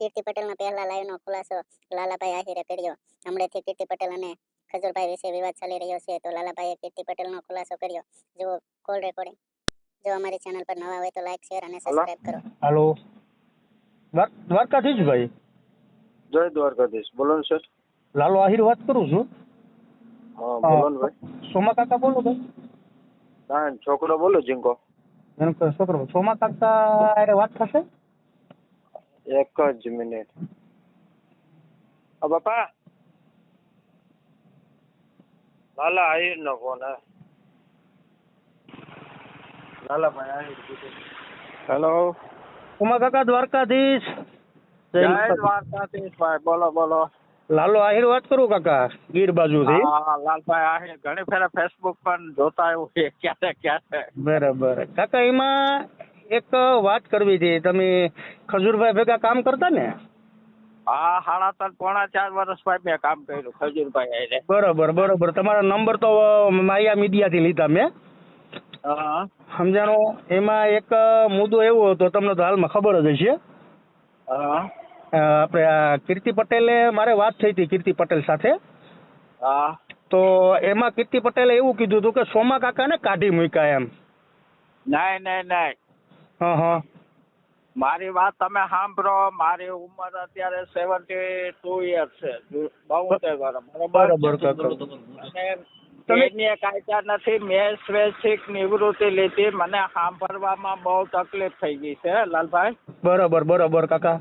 કીર્તિ પટેલના પહેલા લાઈવનો ખુલાસો લાલાભાઈ આહિરે કર્યો. હમણાંથી કીર્તિ પટેલ અને ખજૂરભાઈ વિશે વિવાદ ચાલી રહ્યો છે તો લાલાભાઈએ કીર્તિ પટેલનો ખુલાસો કર્યો. જુઓ કોલ રેકોર્ડિંગ જો અમારી ચેનલ પર નવા હોય તો લાઈક શેર અને સબસ્ક્રાઇબ કરો. હેલો દ્વારકાધીશ ભાઈ? જય દ્વારકાધીશ. બોલો ને સર લાલો આહિર વાત કરું છું. હા બોલો ને ભાઈ. સોમા કાકા બોલો ભાઈ હા છોકરો બોલો જીંકો એનો છોકરો સોમા કાકા અરે વાત થશે? એક જ મિનિટ આ બાપા લાલા આહિર નો ફોન હે લાલા ભાઈ આહિર હેલો સોમા કાકા દ્વારકાધીશ જય જય માતાજી. દ્વારકાધીશ ભાઈ બોલો બોલો લાલો આહિર વાત કરું કાકા ગીર બાજુથી હા લાલભાઈ આહિર ઘણી ફેરા ફેસબુક પર જોતા આવ્યું છે ક્યારે ક્યારે? બરાબર. કાકા એમાં એક વાત કરવી હતી. તમે ખજૂરભાઈ ભેગા કામ કરતા ને? હા સાડા ત્રણ પોણા ચાર વર્ષ ભાઈ મેં કામ કર્યું ખજૂરભાઈ બરોબર બરાબર. તમારા નંબર તો માયા મીડિયાથી લીધા મેં. સમજાણો? એમાં એક મુદ્દો એવો હતો તમને તો હાલમાં ખબર જ હશે. આપણે આ કીર્તિ પટેલે મારે વાત થઈ હતી કીર્તિ પટેલ સાથે. તો એમાં કીર્તિ પટેલે એવું કીધું હતું કે સોમા કાકાને કાઢી મૂક્યા એમ. ના હા હા મારી વાત તમે સાંભળો. મારી ઉંમર અત્યારે સેવન્ટી ટુ યર્સ છે. બોતેર વર્ષ. બરોબર? તમે- કાયદા નથી. મેં સ્વૈચ્છિક નિવૃત્તિ લીધી. મને સાંભળવામાં બહુ તકલીફ થઈ ગઈ છે લાલભાઈ. બરોબર બરોબર કાકા.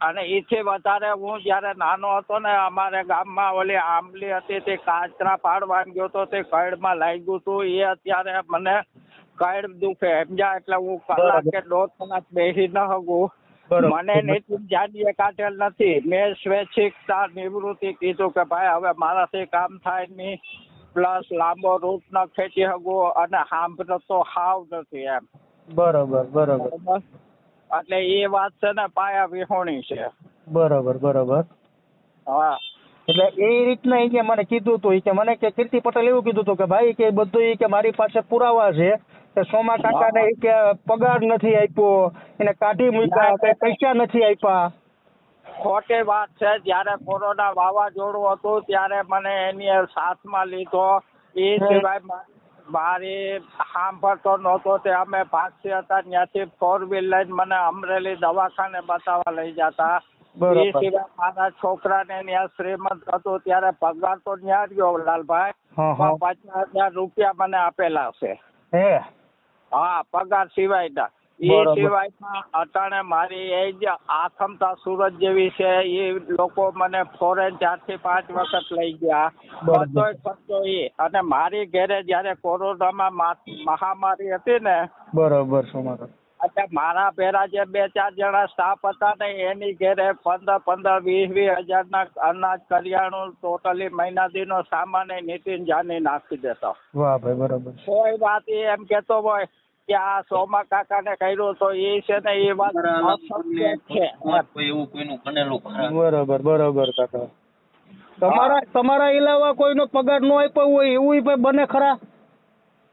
અને એથી વધારે હું જ્યારે નાનો હતો ને અમારે ગામમાં ઓલી આંબલી હતી તે કાચરા પાડવા ગયો તો તે કઈડમાં લાગ્યું હતું એ અત્યારે મને કઈડ દુખે સમજ્યા? એટલે હું કલાક કે દોઢ કલાક બેસી ન શકું. મને નીતિન જાડીએ કાઢેલ નથી. મેં સ્વૈચ્છિકતા નિવૃત્તિ કીધું કે ભાઈ હવે મારાથી કામ થાય નહીં. પ્લસ લાંબો રૂટ ન ખેંચી હગો અને સાંભળતો તો હાવ નથી એમ. બરોબર. બરાબર? એટલે એ વાત છે ને પાયા વિહોણી છે. બરોબર બરોબર. હા. એટલે એ રીતના કે મને કીધું હતું કે મને કે કીર્તિ પટેલ એવું કીધું હતું કે ભાઈ કે બધું કે મારી પાસે પુરાવા છે કે સોમા કાકાને ને કે પગાર નથી આપ્યો એને કાઢી મૂક્યા કે પૈસા નથી આપ્યા. ખોટી વાત છે જ્યારે કોરોના વાવાઝોડું હતું ત્યારે મને એની સાથમાં લીધો. એ સિવાય મારી સાંભળતો નહોતો તે અમે ભાગતી હતા ત્યાંથી ફોર વ્હીલ લઈને મને અમરેલી દવાખાને બતાવવા લઈ જતા. એ સિવાય મારા છોકરાને ત્યાં શ્રીમંત હતો ત્યારે પગાર તો ત્યાં ગયો લાલભાઈ. પચાસ હજાર રૂપિયા મને આપેલા છે. હે? હા પગાર સિવાયના. એ સિવાય અટાણે મારી એજ આથમતા સુરત જેવી છે. એ લોકો મને ફોરેન ચારથી પાંચ વખત લઈ ગયા. બધો ખર્ચો એ. અને મારી ઘરે જયારે કોરોનામાં મા- મહામારી હતી ને બરોબર સોમા એટલે મારા પેલા જે બે ચાર જણા સ્ટાફ હતા ને એની ઘેરે પંદર પંદર વીસ વીસ હજારના અનાજ કરિયાણું ટોટલી મહિના દીનો સામાન એ નીતિન જાની નાખી દેતો. વાહ ભાઈ બરાબર કોઈ વાત એ એમ કેતો હોય કે આ સોમા કાકા ને કર્યું તો એ છે ને એ વાત એવું કોઈનું બનેલું બરાબર બરાબર કાકા. તમારા તમારા ઇલાવા કોઈનો પગાર ન આપ્યો હોય એવું ભાઈ બને ખરા?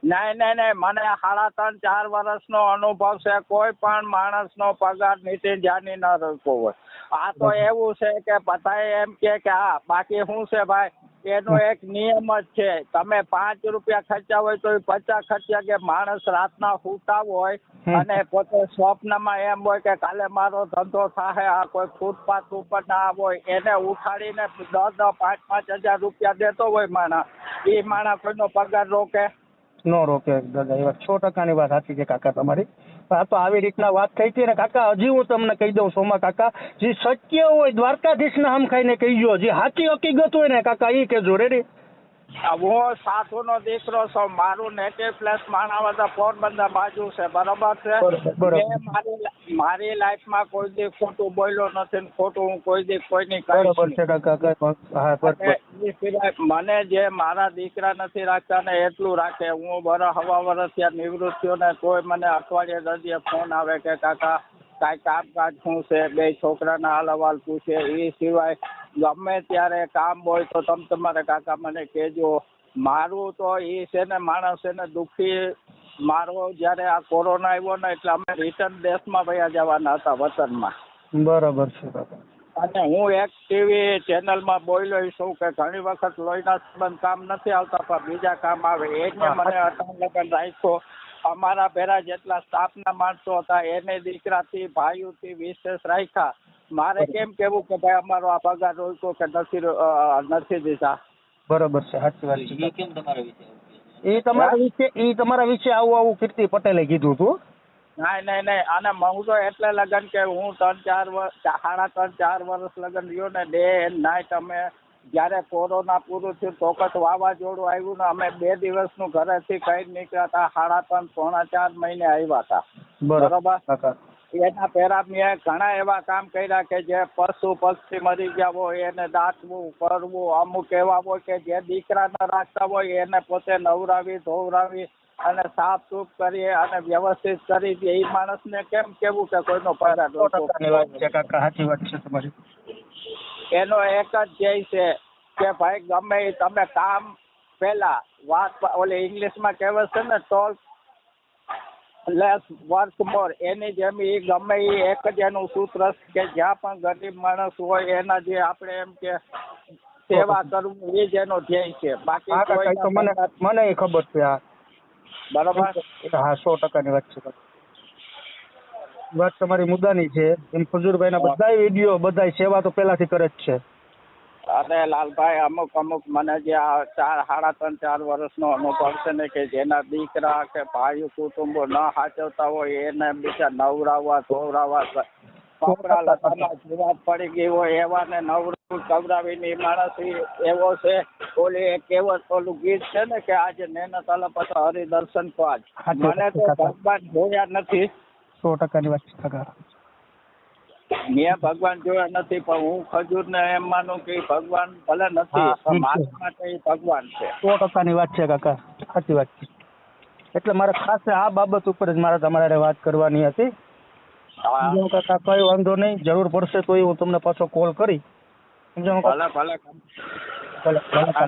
નહીં નહીં નહીં મને સાડા ત્રણ ચાર વર્ષનો અનુભવ છે કોઈ પણ માણસનો પગાર નીતિન જાની ન રોકવો હોય. આ તો એવું છે કે બધાએ એમ કે કે હા બાકી શું છે ભાઈ? એનો એક નિયમ જ છે તમે પાંચ રૂપિયા ખર્ચા હોય તો પચાસ ખર્ચા કે માણસ રાતના સૂતા હોય અને પોતે સ્વપ્નમાં એમ હોય કે કાલે મારો ધંધો થાય આ કોઈ ફૂટપાથ ઉપર ના હોય એને ઉઠાડીને દસ દસ પાંચ પાંચ હજાર રૂપિયા દેતો હોય માણસ એ માણસ કોઈનો પગાર રોકે? નો રોકે દાદા એ વાત સો ટકાની વાત સાચી છે કાકા તમારી. આ તો આવી રીતના વાત થઈ હતી ને કાકા, હજી હું તમને કહી દઉં, સોમા કાકા, જે સત્ય હોય દ્વારકાધીશ ના હમ ખાઈને કહીજો, જે સાચી હકીકત હોય ને કાકા એ કહેજો રેડી હું સાધુનો દીકરો છું મારું નેટિવ પ્લેસ માણાવદર પોરબંદર બાજુ છે બરોબર છે? મારી મારી લાઈફમાં કોઈ દી ખોટું બોલ્યો નથી ખોટું હું કોઈ દી કોઈની બરોબર છે કાકા કઈ મને જે મારા દીકરા નથી રાખતા ને એટલું રાખે. હું બરા હવા વર્ષ ત્યાં નિવૃત્ત થયો ને તોય મને અઠવાડિયે દર્દીએ ફોન આવે કે કાકા કાંઈ કામકાજ શું છે? બે છોકરાના હાલ અવાલ પૂછે. એ સિવાય ગમે ત્યારે કામ હોય તો તમે તમારા કાકા મને કહેજો. મારું તો એ છે ને માણસ છે ને દુઃખી મારો જ્યારે આ કોરોના આવ્યો ને એટલે અમે રિટર્ન દેશમાં વયા જવાના હતા વતનમાં. બરાબર છે કાકા. અને હું એક ટીવી ચેનલમાં બોલ્યો છું કે ઘણી વખત લોહીના સંબંધ કામ નથી આવતા પણ બીજા કામ આવે. એને મને અટાણ લગન રાખ્યો. અમારા ભેરા જેટલા સ્ટાફના માણસો હતા એને દીકરાથી ભાઈઓથી વિશેષ રાખ્યા. મારે કેમ કેવું કે ભાઈ અમારો આ પગાર રોકો કે નથી નથી દીધા બરોબર છે સાચી વાત છે. કેમ તમારા વિશે? એ તમારા વિશે એ તમારા વિશે આવું આવું કીર્તિ પટેલે કીધું હતું. ના ના ના અને હું તો એટલે લગન કે હું ત્રણ ચાર વર્ષ સાડા ત્રણ ચાર વર્ષ લગન રહ્યો ને ડે એન્ડ નાઇટ અમે જ્યારે કોરોના પૂરું થયું ચોકટ વાવાઝોડું આવ્યું ને અમે બે દિવસનું ઘરેથી કઈ નીકળ્યા હતા સાડા ત્રણ પોણા ચાર મહિને આવ્યા હતા. બરોબર? કાકા. એના પહેલા મેં ઘણા એવા કામ કર્યા કે જે પશુ પક્ષી મરી ગયા હોય એને દાંતવું કરવું અમુક એવા હોય કે જે દીકરા રાખતા હોય એને પોતે નવરાવી ધોવરાવી અને સાફ સૂફ કરી અને વ્યવસ્થિત કરી દે. એ માણસને કેમ કેવું કે કોઈનો કાકા સાચી વાત છે તમારી. એનો એક જ ધ્યેય છે કે ભાઈ ગમે તમે કામ પહેલા વાત ઓલી ઇંગ્લિશમાં કહેવત છે ને ટોલ લેસ વર્ક મોર એની જેમ એ ગમે એ એક જ એનું સૂત્ર કે જ્યાં પણ ગરીબ માણસ હોય એના જે આપણે એમ કે સેવા કરવું એ જ એનો ધ્યેય છે. બાકી મને મને એ ખબર છે આ બરોબર? હા સો ટકાની વાત છે વાત તમારી મુદ્દાની છે. એમ ખજૂરભાઈના બધાય વીડિયો બધાય સેવા તો પહેલાથી કરે જ છે. અને લાલભાઈ અમુક અમુક મને જે આ ચાર સાડા ત્રણ ચાર વર્ષનો અનુભવ છે ને કે જેના દીકરા કે ભાઈ કુટુંબો ન સાચવતા હોય એને બીજા નવરાવવા ધોવરાવવા કપડા લતામાં જીવાત પડી ગઈ હોય એવાને નવરું કવરાવીને ઈ માણસ એવો છે ઓલી એક કહેવત ઓલું ગીત છે ને કે આજે નેના તાલા પાછા હરિદર્શન પાજ મને તો ભગવાન જોયા નથી. સો ટકાની વાત મેં ભગવાન જોયા નથી પણ હું ખજૂર ને એમ માનું કે ભગવાન ભલે નથી પણ મારા માટે ભગવાન છે. સો ટકાની વાત છે કાકા સાચી વાત છે. એટલે મારે ખાસ આ બાબત ઉપર જ મારે તમારે વાત કરવાની હતી. કાકા કઈ વાંધો નહીં જરૂર પડશે તો હું તમને પાછો કોલ કરી. સમજો? ભલે ભલે. કાકા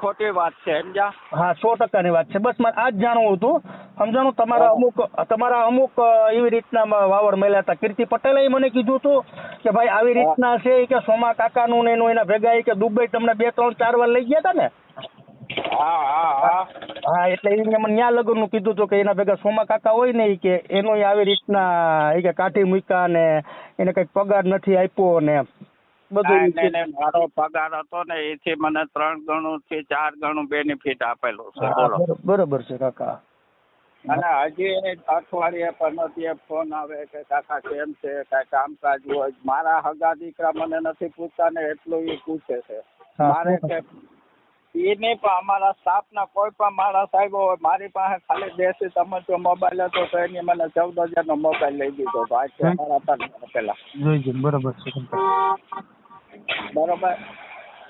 ખોટી વાત છે સમજ્યા? હા સો ટકાની વાત છે. બસ મારે આ જ જાણવું હતું. સમજાણું તમારા અમુક તમારા અમુક એવી રીતના મળ્યા હતા. કીર્તિ પટેલે મને કીધું હતું કે ભાઈ આવી રીતના છે કે સોમા કાકાનું ને એનું એના ભેગા કે દુબઈ તમને બે ત્રણ ચાર વાર લઈ ગયા હતા ને? હા એટલે એને મને ન્યા લગ્નનું કીધું હતું કે એના ભેગા સોમા કાકા હોય ને કે એનો આવી રીતના કાઠી કે કાઢી મૂક્યા ને એને કઈ પગાર નથી આપ્યો ને બધું મારો પગાર હતો ને એથી મને ત્રણ ગણું થી ચાર ગણું બેનિફિટ આપેલું છે બોલો. બરોબર છે કાકા. અને હજી અઠવાડિયે પંદર ફોન આવે કે કાકા કેમ છે? કાંઈ કામકાજ હોય? મારા હગા દીકરા મને નથી પૂછતા ને એટલું એ પૂછે છે. મારે કે એ નહીં પણ અમારા સ્ટાફના કોઈ પણ માણસ આવ્યો હોય મારી પાસે ખાલી દેશી તમારો મોબાઈલ હતો તો એની મને ચૌદ હજારનો મોબાઈલ લઈ દીધો ભાઈ. અમારા ત્રણ પેલા બરોબર છે. બરોબર.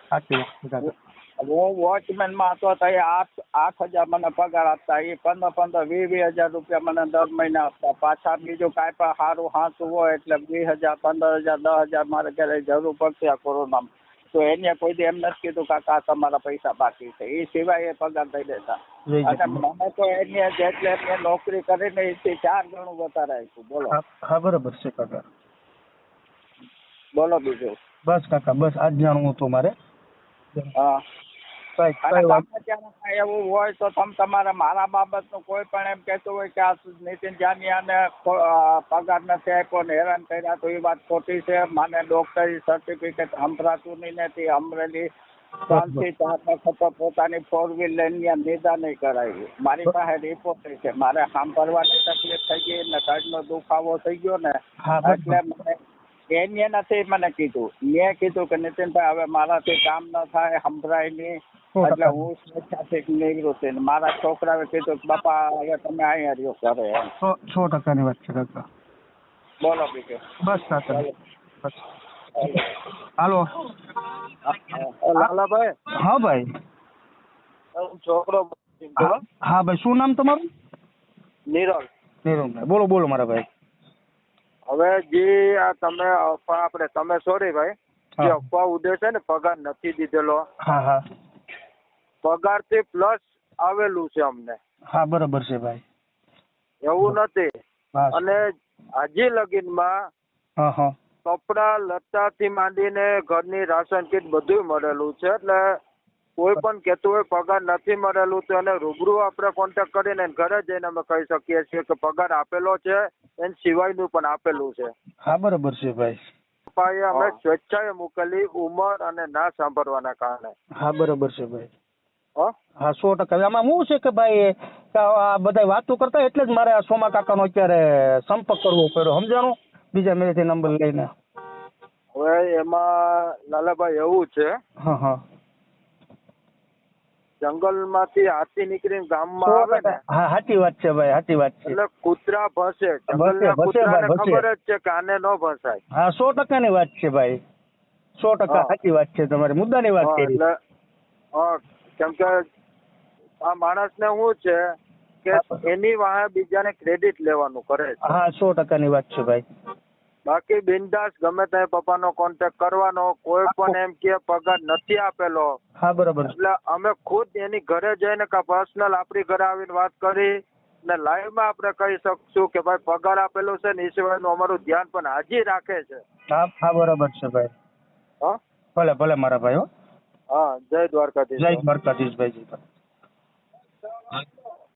સાચી વાત છે કાકા હું વોચમેનમાં હતો તો એ આઠ આઠ હજાર મને પગાર આપતા એ પંદર પંદર વીસ વીસ હજાર રૂપિયા મને દર મહિને આપતા. પાછા બીજું કાંઈ પણ સારું હાંસું હોય એટલે વીસ હજાર પંદર હજાર દસ હજાર મારે ઘરે જરૂર પડશે આ કોરોનામાં. તો એને કોઈ દી એમ નથી કીધું કાકા આ તમારા પૈસા બાકી છે. એ સિવાય એ પગાર દઈ દેતા. જોઈ અને જોઈ. મને તો એની જેટલે મેં નોકરી કરીને એથી ચાર ગણું વધારે આપ્યું. બોલો. હા હા બરોબર છે કાકા. બોલો બીજું. બસ કાકા બસ આજ જાણવું હતું મારે. હા. એવું હોય તો તમે તમારા મારા બાબતનું કોઈ પણ એમ કહેતું હોય કે આ નીતિન જાનિયાને પગાર નથી આપ્યો ને હેરાન કર્યા તો એ વાત ખોટી છે. મને ડોક્ટરી સર્ટિફિકેટ સંભળાતું નહીં નથી અમરેલી ત્રણથી ચાર વખત પોતાની ફોર વ્હીલ લઈને નિદા નહીં કરાવી મારી પાસે રિપોર્ટ છે. મારે સાંભળવાની તકલીફ થઈ ગઈ ને કાઢનો દુખાવો થઈ ગયો ને એટલે મને એને નથી મને કીધું મેં કીધું કે નીતિનભાઈ હવે મારાથી કામ ન થાય સંભળાય નહીં સો એટલે ટકા. હું સ્વેચ્છાથી નીકળું છું ને મારા છોકરાએ કીધું કે બાપા હવે તમે અહીંયા રહ્યો ઘરે એમ સો સો ટકાની વાત છે કાકા બોલો બીજું બસ કાકા બસ હાલો લાલાભાઈ હા ભાઈ છોકરો હા હા ભાઈ શું નામ તમારું નિરલ નીરવભાઈ બોલો બોલો મારા ભાઈ હવે જે આ તમે અફવા આપણે તમે સોરી ભાઈ જે અફવા ઉડે છે ને પગાર નથી દીધેલો. પગારથી પ્લસ આવેલું છે અમને. હા બરોબર છે ભાઈ. એવું નથી. અને હજી લગીનમાં કપડા લત્તાથી માંડીને ઘરની રાશન કીટ બધું મળેલું છે એટલે કોઈ પણ કહેતું હોય પગાર નથી મળેલું તો એને રૂબરૂ આપણે કોન્ટેક્ટ કરીને ઘરે જઈને અમે કહી શકીએ છીએ કે પગાર આપેલો છે એન સિવાયનું પણ આપેલું છે. હા બરોબર છે ભાઈ. પપ્પાએ અમે સ્વેચ્છાએ મોકલી ઉંમર અને ના સાંભળવાના કારણે. હા બરોબર છે ભાઈ. હા? સો ટકા. આમાં શું છે કે ભાઈ આ બધા વાતો કરતા એટલે જ મારે આ સોમા કાકાનો અત્યારે સંપર્ક કરવો પડ્યો સમજાણો? બીજા મેરેથી નંબર લઈને. હવે એમાં લાલાભાઈ એવું છે હા હા. જંગલમાંથી હાથી નીકળીને ગામમાં આવે ને ટકા. હા સાચી વાત છે ભાઈ સાચી વાત છે. એટલે કૂતરા ભસે જંગલના કૂતરાને ખબર જ છે કે આને ન ભસાય. હા સો ટકાની વાત છે ભાઈ. સો ટકા. સાચી વાત છે તમારી મુદ્દાની વાત કરી. એટલે હા કેમ કે આ માણસને શું છે કે. એની વાહે બીજાને ક્રેડિટ લેવાનું કરે છે. હા સો ટકાની વાત છે ભાઈ. બાકી બિંદાસ ગમે તે પપ્પાનો કોન્ટેક્ટ કરવાનો કોઈ પણ એમ કે પગાર નથી આપેલો. હા બરાબર. એટલે અમે ખુદ એની ઘરે જઈને કે પર્સનલ આપણી ઘરે આવીને વાત કરી ને લાઈવમાં આપણે કહી શકશું કે ભાઈ પગાર આપેલો છે ને એ સિવાયનું અમારું ધ્યાન પણ હાજી રાખે છે. હા હા બરોબર છે ભાઈ. હા? ભલે ભલે મારા ભાઈ હો. હા જય દ્વારકાધીશ. જય દ્વારકાધીશ ભાઈ જય દ્વારકાધીશ.